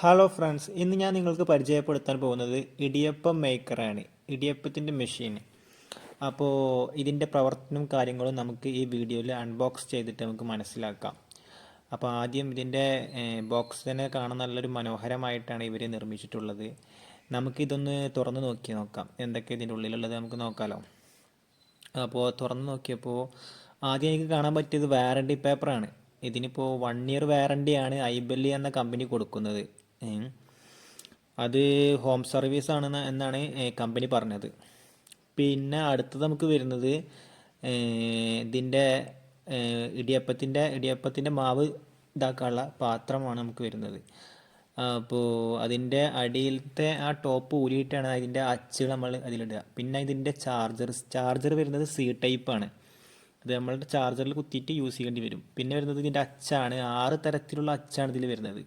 Hello friends ഇന്ന് ഞാൻ നിങ്ങൾക്ക് പരിചയപ്പെടുത്താൻ പോകുന്നത് ഇടിയപ്പം മേക്കറാണ്. ഇടിയപ്പത്തിന്റെ മെഷീൻ അപ്പോൾ ഇതിന്റെ പ്രവർത്തനവും കാര്യങ്ങളും നമുക്ക് ഈ വീഡിയോയിൽ അൺബോക്സ് ചെയ്തിട്ട് നമുക്ക് മനസ്സിലാക്കാം. അപ്പോൾ ആദ്യം ഇതിന്റെ ബോക്സ് തന്നെ കാണാൻ നല്ലൊരു മനോഹരമായിട്ടാണ് ഇവർ നിർമ്മിച്ചിട്ടുള്ളത്. നമുക്കിതൊന്ന് തുറന്ന് നോക്കി നോക്കാം. എന്തൊക്കെ ഇതിന്റെ ഉള്ളിലുള്ളത് നമുക്ക് നോക്കാമല്ലോ അപ്പോൾ തുറന്ന് നോക്കിയപ്പോൾ ആദ്യം എനിക്ക് കാണാൻ പറ്റിയത് വാറണ്ടി പേപ്പറാണ് ഇതിനിപ്പോൾ വൺ ഇയർ വാറണ്ടിയാണ് ഐബെല്ലി എന്ന കമ്പനി കൊടുക്കുന്നത്. അത് ഹോം സർവീസ് ആണ് എന്നാണ് കമ്പനി പറഞ്ഞത്. പിന്നെ അടുത്തത് നമുക്ക് വരുന്നത് ഇതിന്റെ ഇടിയപ്പത്തിന്റെ ഇടിയപ്പത്തിന്റെ മാവ് ഇതാക്കാനുള്ള പാത്രമാണ് നമുക്ക് വരുന്നത്. അപ്പോൾ അതിന്റെ അടിയിലത്തെ ആ ടോപ്പ് ഊരിയിട്ടാണ് അതിന്റെ അച്ചുകൾ നമ്മൾ അതിലിടുക. പിന്നെ ഇതിന്റെ ചാർജർ ചാർജർ വരുന്നത് സി ടൈപ്പാണ് ഇത് നമ്മളുടെ ചാർജറിൽ കുത്തിയിട്ട് യൂസ് ചെയ്യേണ്ടി വരും. പിന്നെ വരുന്നത് ഇതിന്റെ അച്ചാണ്. ആറ് തരത്തിലുള്ള അച്ചാണ് ഇതിൽ വരുന്നത്.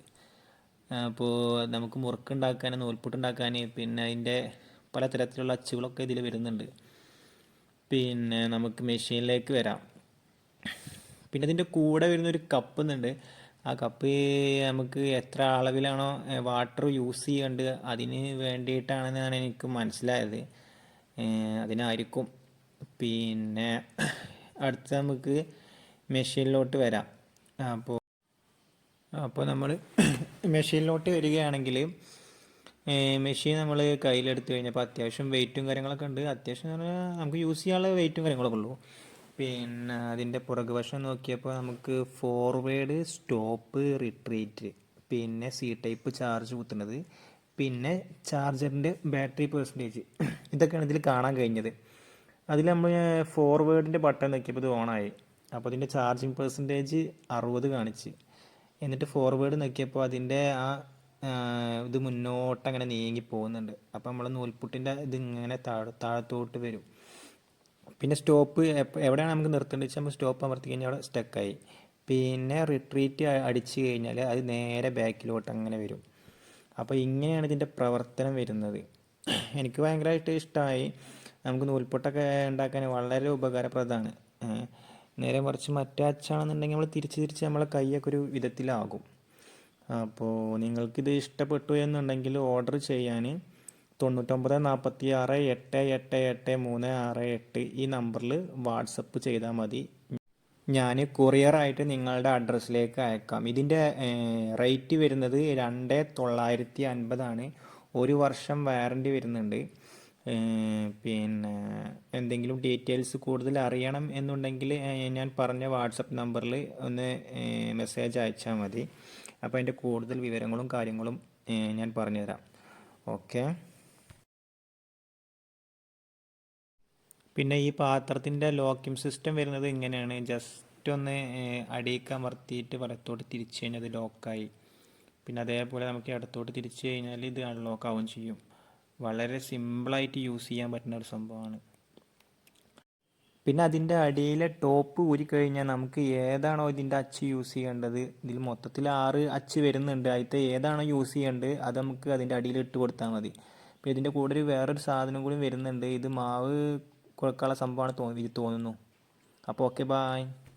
അപ്പോൾ നമുക്ക് മുറുക്കുണ്ടാക്കാൻ നൂൽപ്പുട്ടുണ്ടാക്കാൻ പിന്നെ അതിന്റെ പല തരത്തിലുള്ള അച്ചുകളൊക്കെ ഇതിൽ വരുന്നുണ്ട്. പിന്നെ നമുക്ക് മെഷീനിലേക്ക് വരാം. പിന്നെ ഇതിന്റെ കൂടെ വരുന്നൊരു കപ്പ് എന്നുണ്ട് ആ കപ്പ് നമുക്ക് എത്ര അളവിലാണോ വാട്ടർ യൂസ് ചെയ്യേണ്ടത് അതിന് വേണ്ടിയിട്ടാണെന്നാണ് എനിക്ക് മനസ്സിലായത്. അതിനായിരിക്കും. പിന്നെ അടുത്ത് നമുക്ക് മെഷീനിലോട്ട് വരാം. അപ്പോൾ അപ്പോൾ നമ്മൾ മെഷീനിലോട്ട് വരികയാണെങ്കിൽ മെഷീൻ നമ്മൾ കയ്യിലെടുത്ത് കഴിഞ്ഞപ്പോൾ അത്യാവശ്യം വെയിറ്റും കാര്യങ്ങളൊക്കെ ഉണ്ട്. അത്യാവശ്യം പറഞ്ഞാൽ നമുക്ക് യൂസ് ചെയ്യാനുള്ള വെയിറ്റും കാര്യങ്ങളൊക്കെ ഉള്ളൂ. പിന്നെ അതിന്റെ പുറകുവശം നോക്കിയപ്പോൾ നമുക്ക് ഫോർവേഡ് സ്റ്റോപ്പ് റിട്രീറ്റ് പിന്നെ സി ടൈപ്പ് ചാർജ് കുത്തുന്നത് പിന്നെ ചാർജറിന്റെ ബാറ്ററി പെർസെന്റേജ് ഇതൊക്കെയാണ് ഇതിൽ കാണാൻ കഴിഞ്ഞത്. അതിൽ നമ്മൾ ഫോർവേഡിന്റെ ബട്ടൺ നോക്കിയപ്പോൾ ഇത് ഓണായി അപ്പോൾ ഇതിന്റെ ചാർജിങ് പെർസെന്റേജ് അറുപത് കാണിച്ച്. എന്നിട്ട് ഫോർവേഡ് നോക്കിയപ്പോൾ അതിന്റെ ആ ഇത് മുന്നോട്ട് അങ്ങനെ നീങ്ങി പോകുന്നുണ്ട്. അപ്പോൾ നമ്മൾ നൂൽപുട്ടിന്റെ ഇത് ഇങ്ങനെ താഴെ താഴത്തോട്ട് വരും. പിന്നെ സ്റ്റോപ്പ് എവിടെയാണ് നമുക്ക് നിർത്തേണ്ടത് വെച്ചാൽ നമ്മൾ സ്റ്റോപ്പ് അമർത്തി കഴിഞ്ഞാൽ അവിടെ സ്റ്റക്കായി പിന്നെ റിട്രീറ്റ് അടിച്ചു കഴിഞ്ഞാൽ അത് നേരെ ബാക്കിലോട്ട് അങ്ങനെ വരും. അപ്പോൾ ഇങ്ങനെയാണ് ഇതിന്റെ പ്രവർത്തനം വരുന്നത്. എനിക്ക് ഭയങ്കരമായിട്ട് ഇഷ്ടമായി നമുക്ക് നൂൽപുട്ടൊക്കെ ഉണ്ടാക്കാൻ വളരെ ഉപകാരപ്രദമാണ്. നേരെ മറിച്ച് മറ്റേ അച്ചാണെന്നുണ്ടെങ്കിൽ നമ്മൾ തിരിച്ച് തിരിച്ച് നമ്മളെ കൈയൊക്കെ ഒരു വിധത്തിലാകും. അപ്പോൾ നിങ്ങൾക്കിത് ഇഷ്ടപ്പെട്ടു എന്നുണ്ടെങ്കിൽ ഓർഡർ ചെയ്യാൻ തൊണ്ണൂറ്റൊമ്പത് നാൽപ്പത്തി ആറ് എട്ട് എട്ട് എട്ട് മൂന്ന് ആറ് എട്ട് ഈ നമ്പറിൽ വാട്സപ്പ് ചെയ്താൽ മതി. ഞാൻ കൊറിയറായിട്ട് നിങ്ങളുടെ അഡ്രസ്സിലേക്ക് അയക്കാം. ഇതിന്റെ റേറ്റ് വരുന്നത് രണ്ട് തൊള്ളായിരത്തി അൻപതാണ്. ഒരു വർഷം വാറണ്ടി വരുന്നുണ്ട്. പിന്നെ എന്തെങ്കിലും ഡീറ്റെയിൽസ് കൂടുതൽ അറിയണം എന്നുണ്ടെങ്കിൽ ഞാൻ പറഞ്ഞ വാട്സപ്പ് നമ്പറിൽ ഒന്ന് മെസ്സേജ് അയച്ചാൽ മതി. അപ്പോൾ അതിന്റെ കൂടുതൽ വിവരങ്ങളും കാര്യങ്ങളും ഞാൻ പറഞ്ഞുതരാം. ഓക്കെ. പിന്നെ ഈ പാത്രത്തിന്റെ ലോക്കിംഗ് സിസ്റ്റം വരുന്നത് ഇങ്ങനെയാണ് ജസ്റ്റ് ഒന്ന് ഏഹ്, അടിയിലേക്ക് അമർത്തിയിട്ട് വലത്തോട്ട് തിരിച്ചു കഴിഞ്ഞാൽ അത് ലോക്കായി. പിന്നെ അതേപോലെ നമുക്ക് ഇടത്തോട്ട് തിരിച്ചു കഴിഞ്ഞാൽ ഇത് അൺലോക്ക് ആവുകയും ചെയ്യും. വളരെ സിമ്പിളായിട്ട് യൂസ് ചെയ്യാൻ പറ്റുന്ന ഒരു സംഭവമാണ്. പിന്നെ അതിന്റെ അടിയിലെ ടോപ്പ് ഊരിക്കഴിഞ്ഞാൽ നമുക്ക് ഏതാണോ ഇതിന്റെ അച്ച് യൂസ് ചെയ്യേണ്ടത്. ഇതിൽ മൊത്തത്തിൽ ആറ് അച്ച് വരുന്നുണ്ട്. അതിലത്തെ ഏതാണോ യൂസ് ചെയ്യേണ്ടത് അത് നമുക്ക് അതിന്റെ അടിയിൽ ഇട്ട് കൊടുത്താൽ മതി. പിന്നെ ഇതിന്റെ കൂടെ ഒരു വേറൊരു സാധനം കൂടി വരുന്നുണ്ട്. ഇത് മാവ് കുഴക്കാനുള്ള സംഭവമാണ് തോന്നി തോന്നുന്നു. അപ്പോൾ ഓക്കെ ബായ്